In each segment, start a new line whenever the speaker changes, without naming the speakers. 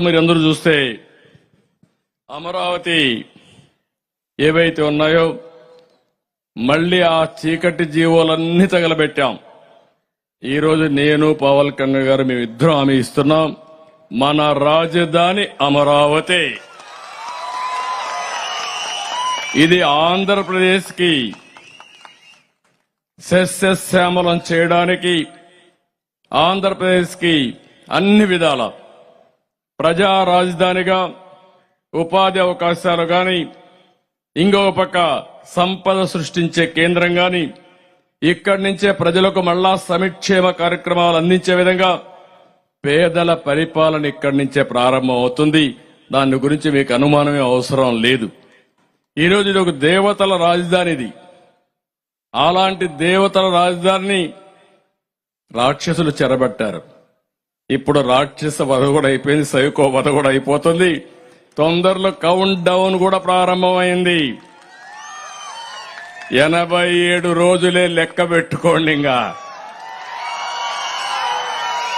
మీరు అందరూ చూస్తే అమరావతి ఏవైతే ఉన్నాయో మళ్ళీ ఆ చీకటి జీవోలన్నీ తగలబెట్టాం. ఈరోజు నేను పవన్ కళ్యాణ్ గారు మేము ఇద్దరం హామీ ఇస్తున్నాం మన రాజధాని అమరావతి. ఇది ఆంధ్రప్రదేశ్కి సస్యశ్యామలం చేయడానికి ఆంధ్రప్రదేశ్కి అన్ని విధాలా ప్రజా రాజధానిగా ఉపాధి అవకాశాలు కానీ ఇంకో పక్క సంపద సృష్టించే కేంద్రం కానీ ఇక్కడి నుంచే ప్రజలకు మళ్ళా సమిక్షేమ కార్యక్రమాలు అందించే విధంగా పేదల పరిపాలన ఇక్కడి నుంచే ప్రారంభం అవుతుంది. దాని గురించి మీకు అనుమానమే అవసరం లేదు. ఈరోజు ఇది ఒక దేవతల రాజధాని ఇది. అలాంటి దేవతల రాజధానిని రాక్షసులు చెరబట్టారు. ఇప్పుడు రాక్షస వధ కూడా అయిపోయింది సైకో వధ కూడా అయిపోతుంది తొందరలో కౌంట్ డౌన్ కూడా ప్రారంభమైంది. ఎనభై ఏడు రోజులే లెక్క పెట్టుకోండి ఇంకా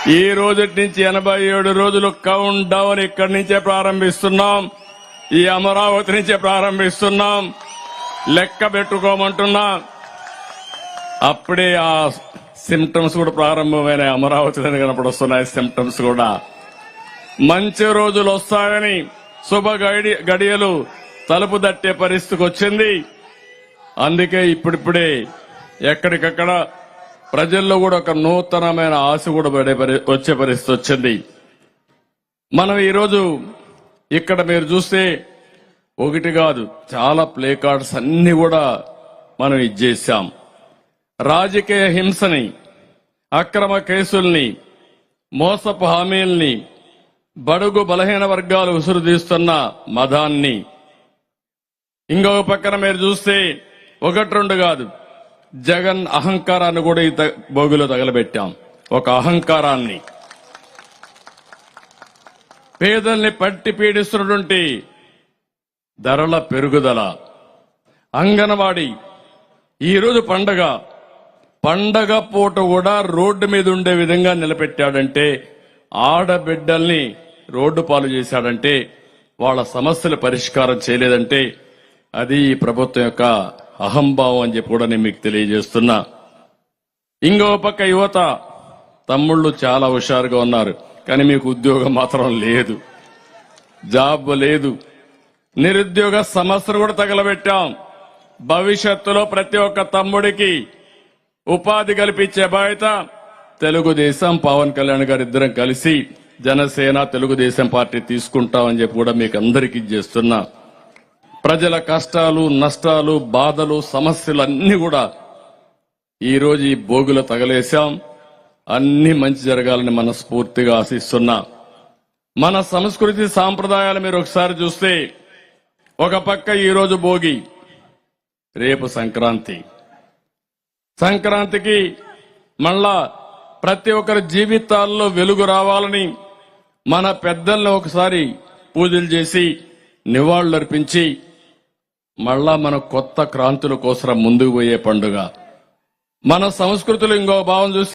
ఈ రోజు నుంచి ఎనభై ఏడు రోజులు కౌంట్ డౌన్ ఇక్కడి నుంచే ప్రారంభిస్తున్నాం. ఈ అమరావతి నుంచే ప్రారంభిస్తున్నాం. లెక్క పెట్టుకోమంటున్నా. అప్పుడే ఆ సిమ్టమ్స్ కూడా ప్రారంభమైన అమరావతి కనపడి వస్తున్నాయి సిమ్టమ్స్ కూడా. మంచి రోజులు వస్తాయని శుభ గడి గడియలు తలుపు దట్టే పరిస్థితికి వచ్చింది. అందుకే ఇప్పుడిప్పుడే ఎక్కడికక్కడ ప్రజల్లో కూడా ఒక నూతనమైన ఆశ కూడా పడే పరి- వచ్చే పరిస్థితి వచ్చింది. మనం ఈరోజు ఇక్కడ మీరు చూస్తే ఒకటి కాదు చాలా ప్లే కార్డ్స్ అన్ని కూడా మనం ఇచ్చేసాం రాజకీయ హింసని అక్రమ కేసుల్ని మోసపు హామీల్ని బడుగు బలహీన వర్గాలు ఉసురుదీస్తున్న మదాన్ని. ఇంకొక పక్కన మీరు చూస్తే ఒకటి రెండు కాదు జగన్ అహంకారాన్ని కూడా ఈ త- బోగిలో తగలబెట్టాం. ఒక అహంకారాన్ని. పేదల్ని పట్టి పీడిస్తున్నటువంటి ధరల పెరుగుదల. అంగనవాడి ఈరోజు పండగ పండగ పూట కూడా రోడ్డు మీద ఉండే విధంగా నిలబెట్టాడంటే ఆడబిడ్డల్ని రోడ్డు పాలు చేశాడంటే వాళ్ళ సమస్యలు పరిష్కారం చేయలేదంటే అది ఈ ప్రభుత్వం యొక్క అహంభావం అని చెప్పి కూడా నేను మీకు తెలియజేస్తున్నా. ఇంకో పక్క యువత తమ్ముళ్ళు చాలా హుషారుగా ఉన్నారు కానీ మీకు ఉద్యోగం మాత్రం లేదు. జాబ్ లేదు. నిరుద్యోగ సమస్యను కూడా తగలబెట్టాం. భవిష్యత్తులో ప్రతి ఒక్క తమ్ముడికి ఉపాధి కల్పించే బాధ్యత తెలుగుదేశం పవన్ కళ్యాణ్ గారు ఇద్దరం కలిసి జనసేన తెలుగుదేశం పార్టీ తీసుకుంటామని చెప్పి కూడా మీకు అందరికీ చేస్తున్నా. ప్రజల కష్టాలు నష్టాలు బాధలు సమస్యలు అన్ని కూడా ఈరోజు ఈ భోగులు తగలేశాం. అన్ని మంచి జరగాలని మనస్ఫూర్తిగా ఆశిస్తున్నా. మన సంస్కృతి సాంప్రదాయాలు మీరు ఒకసారి చూస్తే ఒక పక్క ఈరోజు భోగి రేపు సంక్రాంతి. సంక్రాంతికి మళ్ళా ప్రతి ఒక్కరి జీవితాల్లో వెలుగు రావాలని మన పెద్దల్ని ఒకసారి పూజలు చేసి నివాళులర్పించి మళ్ళా మన కొత్త క్రాంతుల కోసం ముందుకు పోయే పండుగ. మన సంస్కృతిలో ఇంకో భావం చూసి